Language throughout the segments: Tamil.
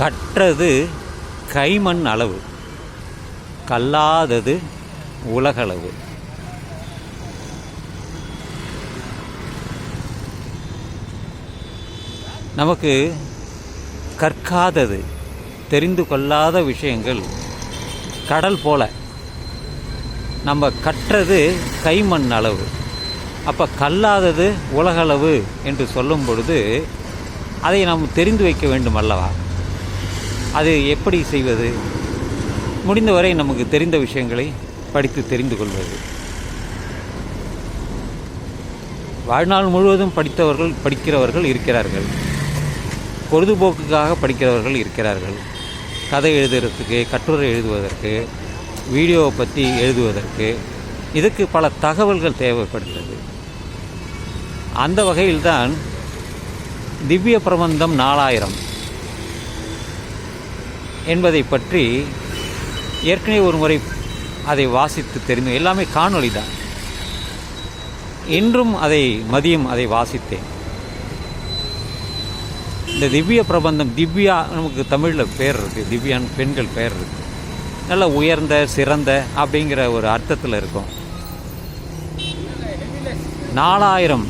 கற்றது கைமண் அளவு கல்லாதது உலகளவு. நமக்கு கற்காதது தெரிந்து கொள்ளாத விஷயங்கள் கடல் போல. நம்ம கற்றது கைமண் அளவு. அப்போ கல்லாதது உலகளவு என்று சொல்லும் பொழுது அதை நாம் தெரிந்து வைக்க வேண்டும் அல்லவா? அது எப்படி செய்வது? முடிந்தவரை நமக்கு தெரிந்த விஷயங்களை படித்து தெரிந்து கொள்வது. வாழ்நாள் முழுவதும் படித்தவர்கள் படிக்கிறவர்கள் இருக்கிறார்கள். பொழுதுபோக்குக்காக படிக்கிறவர்கள் இருக்கிறார்கள். கதை எழுதுறதுக்கு கட்டுரை எழுதுவதற்கு வீடியோவை பற்றி எழுதுவதற்கு இதுக்கு பல தகவல்கள் தேவைப்படுகிறது. அந்த வகையில்தான் திவ்ய பிரபந்தம் நாலாயிரம். என்பதை பற்றி ஏற்கனவே ஒரு முறை அதை வாசித்து தெரிந்து எல்லாமே காணொளி தான் இன்றும் அதை மதியம் அதை வாசித்தேன். இந்த திவ்ய பிரபந்தம் திவ்யா நமக்கு தமிழில் பேர் இருக்குது திவ்யான் பெண்கள் பேர் இருக்குது நல்ல உயர்ந்த சிறந்த அப்படிங்கிற ஒரு அர்த்தத்தில் இருக்கும். நாலாயிரம்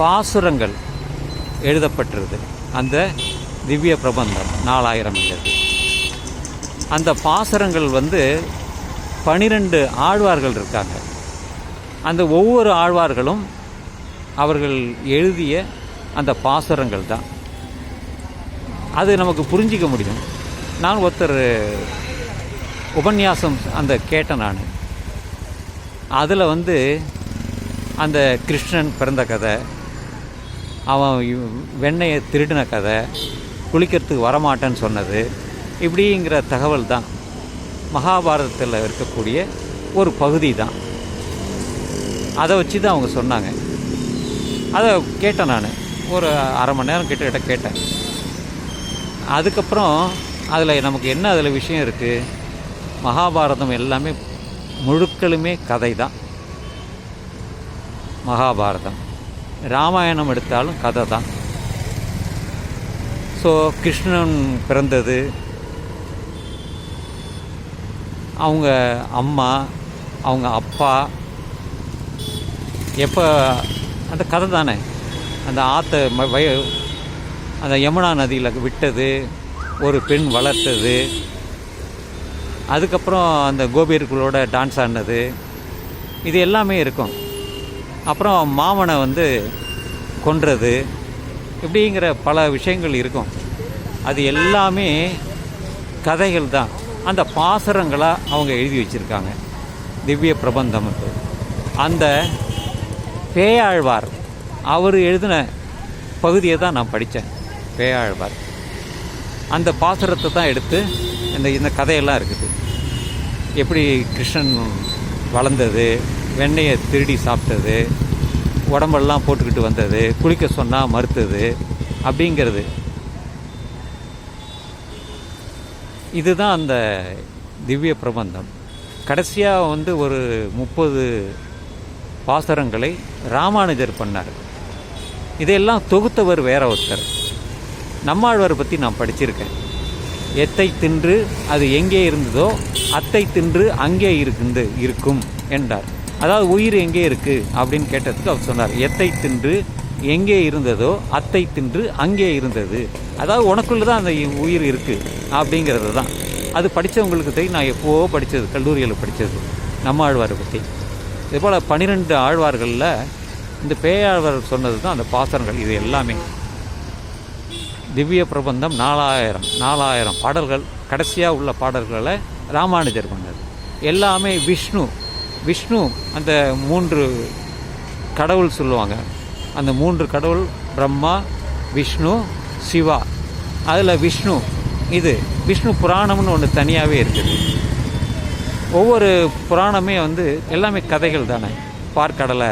பாசுரங்கள் எழுதப்பட்டிருது அந்த திவ்ய பிரபந்தம் நாலாயிரம் இல்லது. அந்த பாசுரங்கள் வந்து பனிரெண்டு ஆழ்வார்கள் இருக்காங்க. அந்த ஒவ்வொரு ஆழ்வார்களும் அவர்கள் எழுதிய அந்த பாசுரங்கள் தான். அது நமக்கு புரிஞ்சிக்க முடியும். நான் ஒருத்தர் உபன்யாசம் அந்த கேட்டேன் நான். அதில் வந்து அந்த கிருஷ்ணன் பிறந்த கதை அவன் வெண்ணையை திருடின கதை குளிக்கிறதுக்கு வரமாட்டேன்னு சொன்னது இப்படிங்கிற தகவல் தான் மகாபாரதத்தில் இருக்கக்கூடிய ஒரு பகுதி தான். அதை வச்சு தான் அவங்க சொன்னாங்க. அதை கேட்டேன் நான். ஒரு அரை மணி நேரம் கிட்டக்கிட்ட கேட்டேன். அதுக்கப்புறம் அதில் நமக்கு என்ன அதில் விஷயம் இருக்குது மகாபாரதம் எல்லாமே முழுக்களுமே கதை தான். மகாபாரதம். ராமாயணம் எடுத்தாலும் கதை தான். ஸோ கிருஷ்ணன் பிறந்தது. அவங்க அம்மா அவங்க அப்பா. எப்போ அந்த கதை தானே. அந்த ஆற்ற ம- வய அந்த யமுனா நதியில் விட்டது ஒரு பெண் வளர்த்தது. அதுக்கப்புறம் அந்த கோபியர்களோட டான்ஸ் ஆடினது. இது எல்லாமே இருக்கும். அப்புறம் மாமனை வந்து கொன்றது. இப்படிங்கிற பல விஷயங்கள் இருக்கும். அது எல்லாமே கதைகள் தான். அந்த பாசரங்களாக அவங்க எழுதி வச்சுருக்காங்க. திவ்ய பிரபந்தம் அந்த பேயாழ்வார் அவர் எழுதின பகுதியை தான் நான் படித்தேன். பேயாழ்வார். அந்த பாசுரத்தை தான் எடுத்து இந்த இந்த கதையெல்லாம் இருக்குது. எப்படி கிருஷ்ணன் வளர்ந்தது வெண்ணெயை திருடி சாப்பிட்டது உடம்பெல்லாம் போட்டுக்கிட்டு வந்தது குளிக்க சொன்னால் மறுத்தது அப்படிங்கிறது. இதுதான் அந்த திவ்ய பிரபந்தம். கடைசியாக வந்து ஒரு முப்பது பாசரங்களை ராமானுஜர் பண்ணார். இதையெல்லாம் தொகுத்தவர் வேற ஒருத்தர். நம்மாழ்வாரை பற்றி நான் படிச்சிருக்கேன். எத்தை தின்று அது எங்கே இருந்ததோ அத்தை தின்று அங்கே இருக்குது இருக்கும் என்றார். அதாவது உயிர் எங்கே இருக்குது அப்படின்னு கேட்டதுக்கு அவர் சொன்னார் எத்தை தின்று எங்கே இருந்ததோ அத்தை தின்று அங்கே இருந்தது. அதாவது உனக்குள்ள தான் அந்த உயிர் இருக்குது அப்படிங்கிறது தான். அது படித்தவங்களுக்கு தெரியும். நான் எப்போவோ படித்தது கல்லூரியில் படித்தது நம்ம ஆழ்வாரை பற்றி இதுபோல் பன்னிரெண்டு ஆழ்வார்களில் இந்த பேயாழ்வார் சொன்னது தான் அந்த பாசனங்கள் இது எல்லாமே. திவ்ய பிரபந்தம் நாலாயிரம் நாலாயிரம் பாடல்கள் கடைசியாக உள்ள பாடல்களை ராமானுஜர் பண்ணது. எல்லாமே விஷ்ணு விஷ்ணு அந்த மூன்று கடவுள் சொல்லுவாங்க. அந்த மூன்று கடவுள் பிரம்மா விஷ்ணு சிவா. அதில் விஷ்ணு இது விஷ்ணு புராணம்னு ஒன்று தனியாகவே இருக்குது. ஒவ்வொரு புராணமே வந்து எல்லாமே கதைகள் தானே. பார்க்கடலை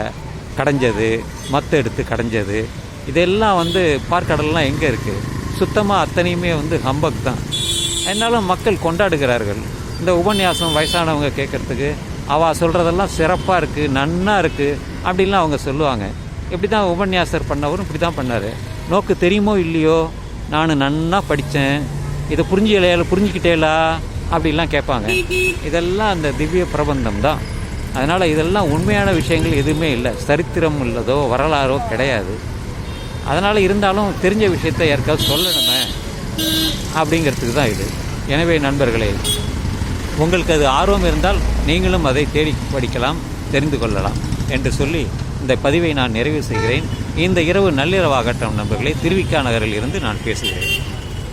கடைஞ்சது மத்து எடுத்து கடைஞ்சது. இதெல்லாம் வந்து பார்க்கடல்லாம் எங்கே இருக்குது சுத்தமாக அத்தனையுமே வந்து ஹம்பக் தான். என்னாலும் மக்கள் கொண்டாடுகிறார்கள். இந்த உபன்யாசம் வயசானவங்க கேட்குறதுக்கு அவள் சொல்கிறதெல்லாம் சிறப்பாக இருக்குது நன்னா இருக்குது அப்படின்லாம் அவங்க சொல்லுவாங்க. இப்படி தான் உபன்யாசர் பண்ணவரும் இப்படி தான் பண்ணார். நோக்கு தெரியுமோ இல்லையோ? நான் நன்னா படித்தேன் இதை புரிஞ்சுக்கலையா புரிஞ்சுக்கிட்டேலா அப்படிலாம் கேட்பாங்க. இதெல்லாம் அந்த திவ்ய பிரபந்தம் தான். அதனால் இதெல்லாம் உண்மையான விஷயங்கள் எதுவுமே இல்லை. சரித்திரம் உள்ளதோ வரலாறோ கிடையாது. அதனால் இருந்தாலும் தெரிஞ்ச விஷயத்தை யாருக்காவது சொல்லணுமே அப்படிங்கிறதுக்கு தான் இது. எனவே நண்பர்களே உங்களுக்கு அது ஆர்வம் இருந்தால் நீங்களும் அதை தேடி படிக்கலாம் தெரிந்து கொள்ளலாம் என்று சொல்லி இந்த பதிவை நான் நிறைவு செய்கிறேன். இந்த இரவு நள்ளிரவாகட்டம் நண்பர்களை திருவிக்கா நகரில் இருந்து நான் பேசுகிறேன்.